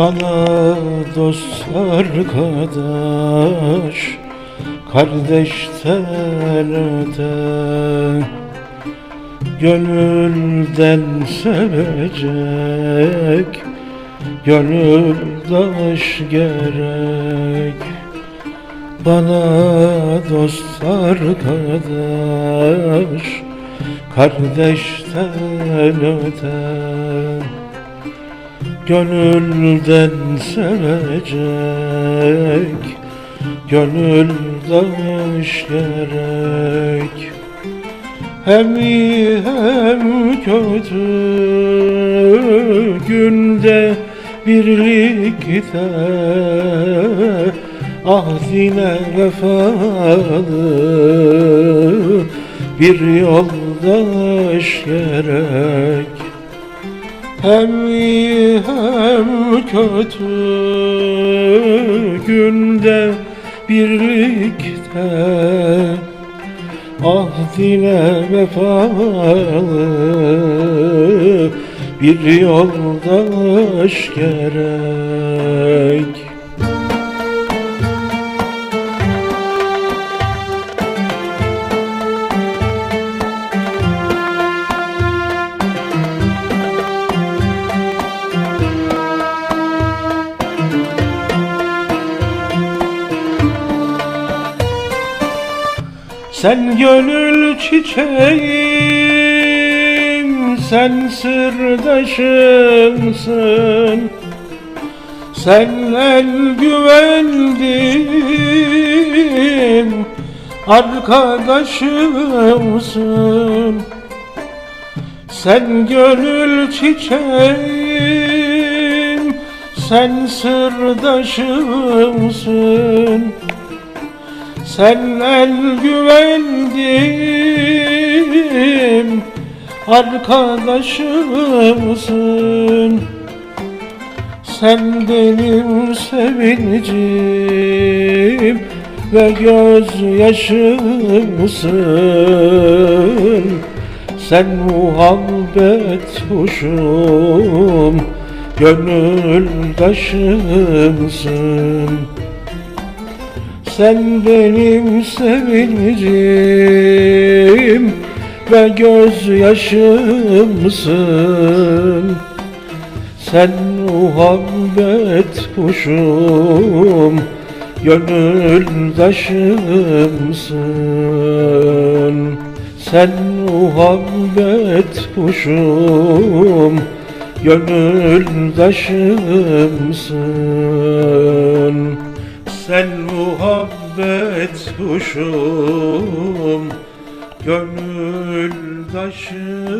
Bana dost arkadaş Kardeşten öte Gönülden sevecek Gönüldaş gerek. Bana dost arkadaş Kardeşten öte Gönülden sevecek Gönüldaş gerek Hem iyi hem kötü Günde birlikte Ahdine vefalı Bir yoldaş gerek hem iyi hem kötü günde birlikte Ahdine vefalı bir yoldaş gerek Sen gönül çiçeğim, sen sırdaşımsın. Sen el güvendim, arkadaşımsın. Sen gönül çiçeğim, sen sırdaşımsın sen el güvendim arkadaşımsın. Sen benim sevincim ve gözyaşımsın. Sen muhabbet kuşum gönüldaşımsın sen benim sevincim ve gözyaşımsın Sen muhabbet kuşum, gönüldaşımsın Sen muhabbet kuşum, gönüldaşımsın sen muhabbet kuşum Gönül taşımsın.